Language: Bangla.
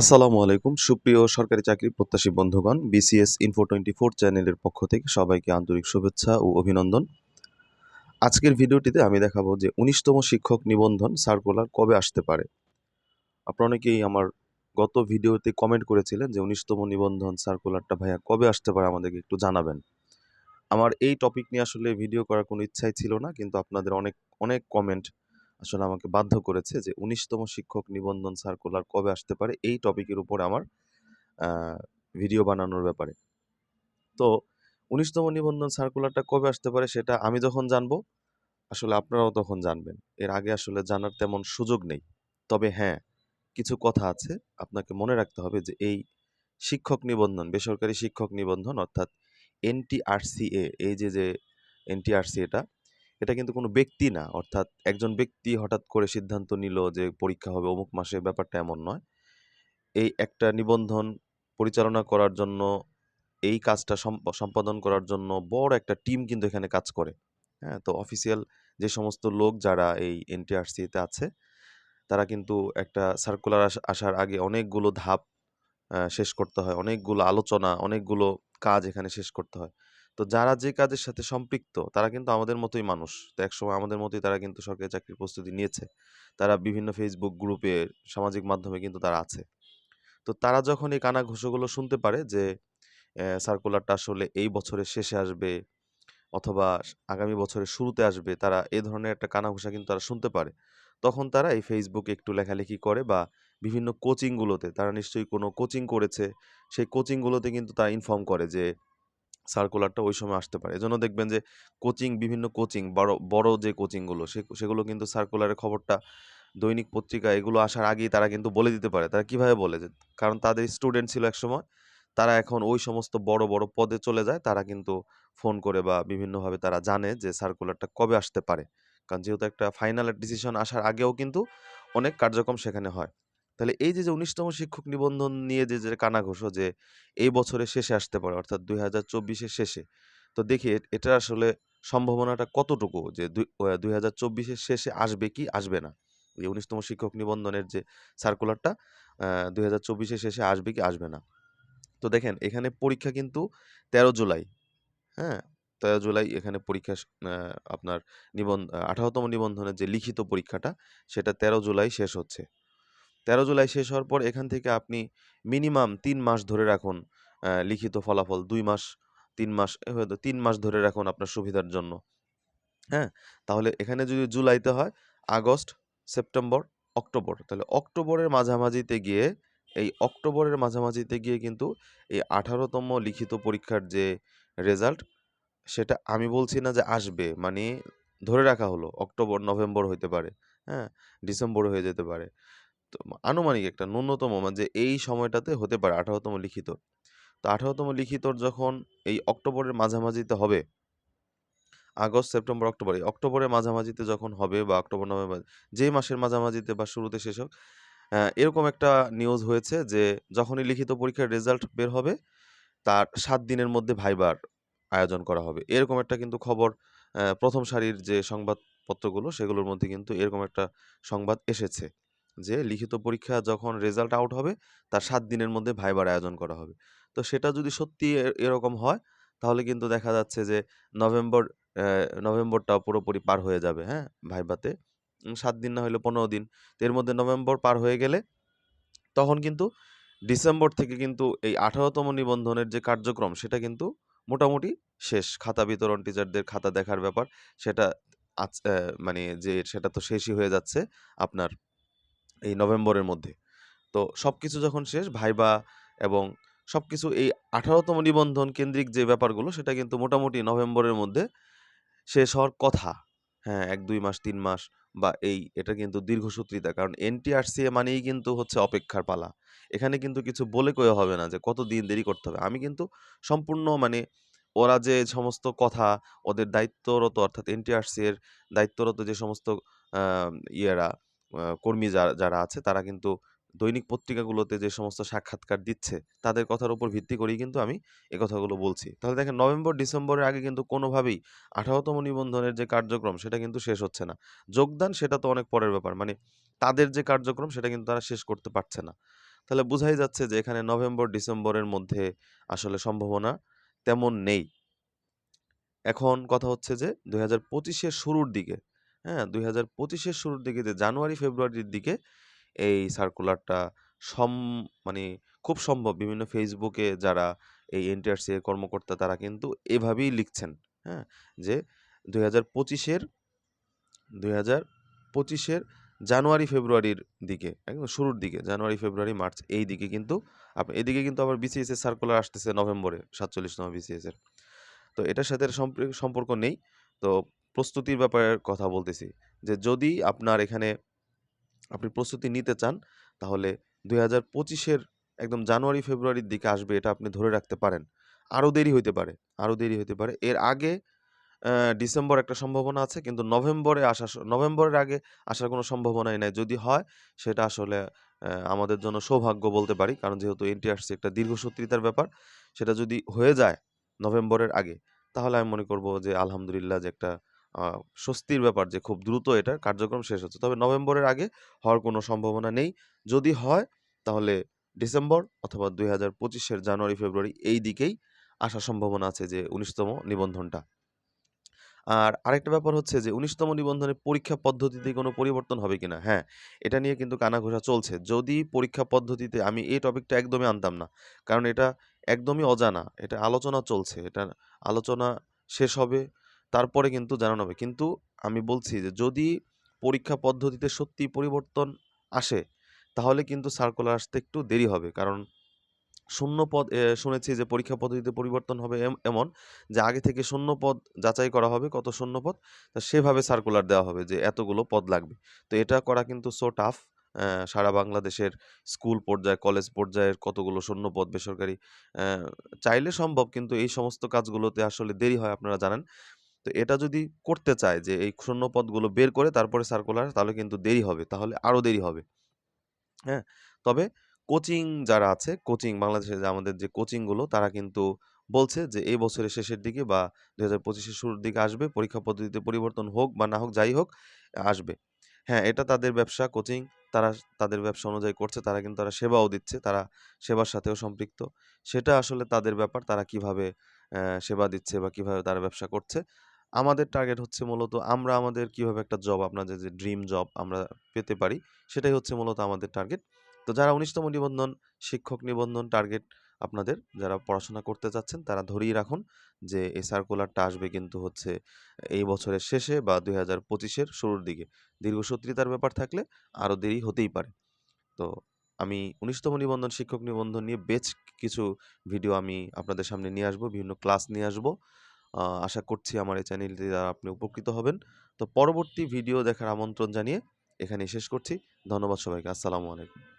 আসসালামু আলাইকুম। সুপ্রিয় সরকারি চাকরি প্রত্যাশী বন্ধুগণ বিসিএস ইনফো টোয়েন্টি ফোর চ্যানেলের পক্ষ থেকে সবাইকে আন্তরিক শুভেচ্ছা ও অভিনন্দন। আজকের ভিডিওটিতে আমি দেখাবো যে উনিশতম শিক্ষক নিবন্ধন সার্কুলার কবে আসতে পারে। আপনারা অনেকেই আমার গত ভিডিওতে কমেন্ট করেছিলেন যে উনিশতম নিবন্ধন সার্কুলারটা ভাইয়া কবে আসতে পারে আমাদেরকে একটু জানাবেন। আমার এই টপিক নিয়ে আসলে ভিডিও করার কোনো ইচ্ছাই ছিল না, কিন্তু আপনাদের অনেক অনেক কমেন্ট আসলে আমাকে বাধ্য করেছে যে, উনিশতম শিক্ষক নিবন্ধন সার্কুলার কবে আসতে পারে, এই টপিকের উপর আমার ভিডিও বানানোর ব্যাপারে। তো, উনিশতম নিবন্ধন সার্কুলারটা কবে আসতে পারে সেটা আমি যখন জানব, আসলে আপনারাও তখন জানবেন। এর আগে আসলে জানার তেমন সুযোগ নেই। তবে হ্যাঁ কিছু কথা আছে, আপনাকে মনে রাখতে হবে যে, এই শিক্ষক নিবন্ধন, বেসরকারি শিক্ষক নিবন্ধন অর্থাৎ এনটিআরসিএ এই যে যে এনটিআরসি এটা এটা কিন্তু কোনো ব্যক্তি না। অর্থাৎ একজন ব্যক্তি হঠাৎ করে সিদ্ধান্ত নিল যে পরীক্ষা হবে, অমুক মাসে ব্যাপারটা এমন নয়। এই একটা নিবন্ধন পরিচালনা করার জন্য, এই কাজটা সম্প- সম্পাদন করার জন্য বড় একটা টিম কিন্তু এখানে কাজ করে। হ্যাঁ তো অফিসিয়াল যে সমস্ত লোক যারা এই এনটিআরসিতে আছে, তারা কিন্তু একটা সার্কুলার আসার আগে অনেকগুলো ধাপ শেষ করতে হয়। অনেকগুলো আলোচনা, অনেকগুলো কাজ এখানে শেষ করতে হয়। তো যারা যে কাজের সাথে সম্পৃক্ত, তারা কিন্তু আমাদের মতোই মানুষ। তো একসময় আমাদের মতোই তারা কিন্তু সরকারি চাকরির প্রস্তুতি নিয়েছে। তারা বিভিন্ন ফেসবুক গ্রুপে সামাজিক মাধ্যমে কিন্তু তারা আছে। তো তারা যখন এই কানাঘুষোগুলো শুনতে পারে যে সার্কুলারটা আসলে এই বছরের শেষে আসবে অথবা আগামী বছরের শুরুতে আসবে, তারা এ ধরনের একটা কানাঘুষা কিন্তু তারা শুনতে পারে। তখন তারা এই ফেসবুকে একটু লেখালেখি করে বা বিভিন্ন কোচিংগুলোতে তারা নিশ্চয়ই কোনো কোচিং করেছে, সেই কোচিংগুলোতে কিন্তু তারা ইনফর্ম করে যে সার্কুলারটা ওই সময় আসতে পারে। এজন্য দেখবেন যে কোচিং বিভিন্ন কোচিং বড় বড় যে কোচিংগুলো সে, সেগুলো কিন্তু সার্কুলারের খবরটা দৈনিক পত্রিকা, এগুলো আসার আগেই তারা কিন্তু বলে দিতে পারে। তারা কীভাবে বলে যে, কারণ তাদের স্টুডেন্ট ছিল একসময় তারা এখন ওই সমস্ত বড় বড় পদে চলে যায়, তারা কিন্তু ফোন করে বা বিভিন্নভাবে তারা জানে যে সার্কুলারটা কবে আসতে পারে। কারণ যেহেতু একটা ফাইনাল ডিসিশন আসার আগেও কিন্তু অনেক কার্যক্রম সেখানে হয়। তাহলে এই যে যে, উনিশতম শিক্ষক নিবন্ধন নিয়ে যে যে, কানাঘুষো যে, এই বছরের শেষে আসতে পারে, অর্থাৎ দুই হাজার চব্বিশের শেষে। তো দেখি এটা আসলে সম্ভাবনাটা কতটুকু যে, দুই হাজার চব্বিশের শেষে আসবে কি আসবে না? এই উনিশতম শিক্ষক নিবন্ধনের যে সার্কুলারটা দুই হাজার চব্বিশের শেষে আসবে কি আসবে না? তো দেখেন, এখানে পরীক্ষা কিন্তু তেরো জুলাই হ্যাঁ? তেরো জুলাই এখানে পরীক্ষা আপনার নিবন্ধ, আঠারোতম নিবন্ধনের যে, লিখিত পরীক্ষাটা, সেটা তেরো জুলাই শেষ হচ্ছে। তেরো জুলাই শেষ হওয়ার পর এখান থেকে আপনি মিনিমাম তিন মাস ধরে রাখুন লিখিত ফলাফল। দুই মাস, তিন মাস হয়তো তিন মাস ধরে রাখুন আপনার সুবিধার জন্য। হ্যাঁ? তাহলে এখানে যদি জুলাইতে হয়, আগস্ট, সেপ্টেম্বর, অক্টোবর। তাহলে অক্টোবরের মাঝামাঝিতে গিয়ে, এই অক্টোবরের মাঝামাঝিতে গিয়ে কিন্তু এই আঠারোতম লিখিত পরীক্ষার যে রেজাল্ট সেটা আমি বলছি না যে আসবে মানে ধরে রাখা হলো। অক্টোবর, নভেম্বর হইতে পারে হ্যাঁ? ডিসেম্বর হয়ে যেতে পারে। আনুমানিক একটা ন্যূনতম মানে যে এই সময়টাতে হতে পারে আঠারোতম লিখিত। তো আঠারোতম লিখিতর যখন এই অক্টোবরের মাঝামাঝিতে হবে, আগস্ট, সেপ্টেম্বর, অক্টোবর, এই অক্টোবরের মাঝামাঝিতে যখন হবে বা অক্টোবর, নভেম্বর, যে মাসের মাঝামাঝিতে বা শুরুতে শেষ হোক এরকম একটা নিউজ হয়েছে যে যখনই লিখিত পরীক্ষার রেজাল্ট বের হবে, তার সাত দিনের মধ্যে ভাইবার আয়োজন করা হবে। এরকম একটা কিন্তু খবর প্রথম সারির যে সংবাদপত্রগুলো, সেগুলোর মধ্যে কিন্তু এরকম একটা সংবাদ এসেছে। যে লিখিত পরীক্ষা যখন রেজাল্ট আউট হবে, তার সাত দিনের মধ্যে ভাইবার আয়োজন করা হবে। তো সেটা যদি সত্যি এরকম হয়, তাহলে কিন্তু দেখা যাচ্ছে যে নভেম্বর নভেম্বরটা পুরোপুরি পার হয়ে যাবে হ্যাঁ ভাইবাতে সাত দিন না হলে পনেরো দিন। এর মধ্যে নভেম্বর পার হয়ে গেলে তখন কিন্তু ডিসেম্বর থেকে কিন্তু এই আঠারোতম নিবন্ধনের যে কার্যক্রম, সেটা কিন্তু মোটামুটি শেষ। খাতা বিতরণ টিচারদের খাতা দেখার ব্যাপার, সেটা মানে যে, সেটা তো শেষই হয়ে যাচ্ছে আপনার। এই নভেম্বরের মধ্যে। তো সব কিছু যখন শেষ, ভাইবা এবং সব কিছু এই আঠারোতম নিবন্ধন কেন্দ্রিক যে ব্যাপারগুলো, সেটা কিন্তু মোটামুটি নভেম্বরের মধ্যে শেষ হওয়ার কথা। হ্যাঁ এক, দুই মাস, তিন মাস বা এই, এটা কিন্তু দীর্ঘসূত্রিতা। কারণ এনটিআরসিএ মানেই কিন্তু হচ্ছে অপেক্ষার পালা। এখানে কিন্তু কিছু বলে কয়ে হবে না যে কত দিন দেরি করতে হবে। আমি কিন্তু সম্পূর্ণ মানে ওরা যে সমস্ত কথা, ওদের দায়িত্বরত অর্থাৎ এনটিআরসি এর দায়িত্বরত যে সমস্ত ইয়েরা কর্মী যারা যারা আছে তারা কিন্তু দৈনিক পত্রিকাগুলোতে যে সমস্ত সাক্ষাৎকার দিচ্ছে, তাদের কথার উপর ভিত্তি করেই কিন্তু আমি এ কথাগুলো বলছি। তাহলে দেখেন নভেম্বর, ডিসেম্বরের আগে কিন্তু কোনোভাবেই আঠারোতম নিবন্ধনের যে কার্যক্রম সেটা কিন্তু শেষ হচ্ছে না। যোগদান সেটা তো অনেক পরের ব্যাপার মানে তাদের যে কার্যক্রম সেটা কিন্তু তারা শেষ করতে পারছে না। তাহলে বোঝাই যাচ্ছে যে এখানে নভেম্বর, ডিসেম্বরের মধ্যে আসলে সম্ভাবনা তেমন নেই। এখন কথা হচ্ছে যে দুই হাজার পঁচিশের শুরুর দিকে হ্যাঁ দুই হাজার পঁচিশের শুরুর দিকে যে জানুয়ারি, ফেব্রুয়ারির দিকে এই সার্কুলারটা সম মানে খুব সম্ভব। বিভিন্ন ফেসবুকে যারা এই এনটিআরসি এর কর্মকর্তা তারা কিন্তু এভাবেই লিখছেন হ্যাঁ যে দুই হাজার পঁচিশের, দুই হাজার পঁচিশের জানুয়ারি, ফেব্রুয়ারির দিকে, একদম শুরুর দিকে, জানুয়ারি, ফেব্রুয়ারি, মার্চ এই দিকে কিন্তু এদিকে কিন্তু আবার বিসিএস এর সার্কুলার আসতেছে নভেম্বরে সাতচল্লিশতম বিসিএস এর। তো এটার সাথে সম্পর্ক নেই। তো প্রস্তুতির ব্যাপারে কথা বলতেছি। যে যদি আপনার এখানে আপনি প্রস্তুতি নিতে চান, তাহলে দুই হাজার পঁচিশের একদম জানুয়ারি, ফেব্রুয়ারির দিকে আসবে, এটা আপনি ধরে রাখতে পারেন। আরও দেরি হইতে পারে, আরও দেরি হইতে পারে। এর আগে ডিসেম্বর একটা সম্ভাবনা আছে, কিন্তু নভেম্বরে আসা নভেম্বরের আগে আসার কোনো সম্ভাবনাই নাই। যদি হয়, সেটা আসলে আমাদের জন্য সৌভাগ্য বলতে পারি, কারণ যেহেতু এনটিআরসি একটা দীর্ঘসূত্রিতার ব্যাপার, সেটা যদি হয়ে যায় নভেম্বরের আগে, তাহলে আমি মনে করব যে আলহামদুলিল্লাহ যে একটা স্বস্তির ব্যাপার যে খুব দ্রুত এটা কার্যক্রম শেষ হচ্ছে। তবে নভেম্বরের আগে হওয়ার কোনো সম্ভাবনা নেই। যদি হয়, তাহলে ডিসেম্বর অথবা দুই হাজার পঁচিশের জানুয়ারি, ফেব্রুয়ারি এই দিকেই আসার সম্ভাবনা আছে যে উনিশতম নিবন্ধনটা। আর আরেকটা ব্যাপার হচ্ছে যে উনিশতম নিবন্ধনের পরীক্ষা পদ্ধতিতে কোনো পরিবর্তন হবে কিনা? হ্যাঁ এটা নিয়ে কিন্তু কানাঘোষা চলছে। যদি পরীক্ষা পদ্ধতিতে আমি এই টপিকটা একদমই আনতাম না, কারণ এটা একদমই অজানা, এটা আলোচনা চলছে এটা আলোচনা শেষ হবে তারপরে কিন্তু জানানো হবে। কিন্তু আমি বলছি যে, যদি পরীক্ষা পদ্ধতিতে সত্যি পরিবর্তন আসে, তাহলে কিন্তু সার্কুলার আসতে একটু দেরি হবে। কারণ শূন্য পদ শুনেছি যে পরীক্ষা পদ্ধতিতে পরিবর্তন হবে এম- এমন যে আগে থেকে শূন্য পদ যাচাই করা হবে, কত শূন্য পদ সেভাবে সার্কুলার দেওয়া হবে যে এতগুলো পদ লাগবে। তো এটা করা কিন্তু সো টাফ সারা বাংলাদেশের স্কুল পর্যায়ে কলেজ পর্যায়ের কতগুলো শূন্য পদ বেসরকারি চাইলে সম্ভব, কিন্তু এই সমস্ত কাজগুলোতে আসলে দেরি হয়, আপনারা জানেন। তো এটা যদি করতে চায় যে এই শূন্য পদগুলো বের করে তারপরে সার্কুলার তাহলে কিন্তু দেরি হবে, তাহলে আরও দেরি হবে। হ্যাঁ? তবে কোচিং যারা আছে কোচিং বাংলাদেশে যে আমাদের যে কোচিংগুলো তারা কিন্তু বলছে যে এই বছরের শেষের দিকে বা দু হাজার পঁচিশের শুরুর দিকে আসবে, পরীক্ষা পদ্ধতিতে পরিবর্তন হোক বা না হোক, যাই হোক, আসবে। হ্যাঁ এটা তাদের ব্যবসা কোচিং তারা তাদের ব্যবসা অনুযায়ী করছে, তারা কিন্তু তারা সেবাও দিচ্ছে, তারা সেবার সাথেও সম্পৃক্ত। সেটা আসলে তাদের ব্যাপার, তারা কীভাবে সেবা দিচ্ছে বা কীভাবে তারা ব্যবসা করছে। আমাদের টার্গেট হচ্ছে মূলত আমরা আমাদের কীভাবে একটা জব আপনাদের যে ড্রিম জব আমরা পেতে পারি, সেটাই হচ্ছে মূলত আমাদের টার্গেট তো যারা উনিশতম নিবন্ধন, শিক্ষক নিবন্ধন টার্গেট আপনাদের যারা পড়াশোনা করতে চাচ্ছেন, তারা ধরেই রাখুন যে এই সার্কুলারটা আসবে কিন্তু হচ্ছে এই বছরের শেষে বা দুই হাজার পঁচিশের শুরুর দিকে। দীর্ঘসূত্রিতার ব্যাপার থাকলে আরও দেরি হতেই পারে। তো আমি উনিশতম নিবন্ধন, শিক্ষক নিবন্ধন নিয়ে বেশ কিছু ভিডিও আমি আপনাদের সামনে নিয়ে আসব, বিভিন্ন ক্লাস নিয়ে আসব। আশা করছি আমার এই চ্যানেলটি দ্বারা আপনি উপকৃত হবেন। তো পরবর্তী ভিডিও দেখার আমন্ত্রণ জানিয়ে এখানে শেষ করছি। ধন্যবাদ সবাইকে। আসসালামু আলাইকুম।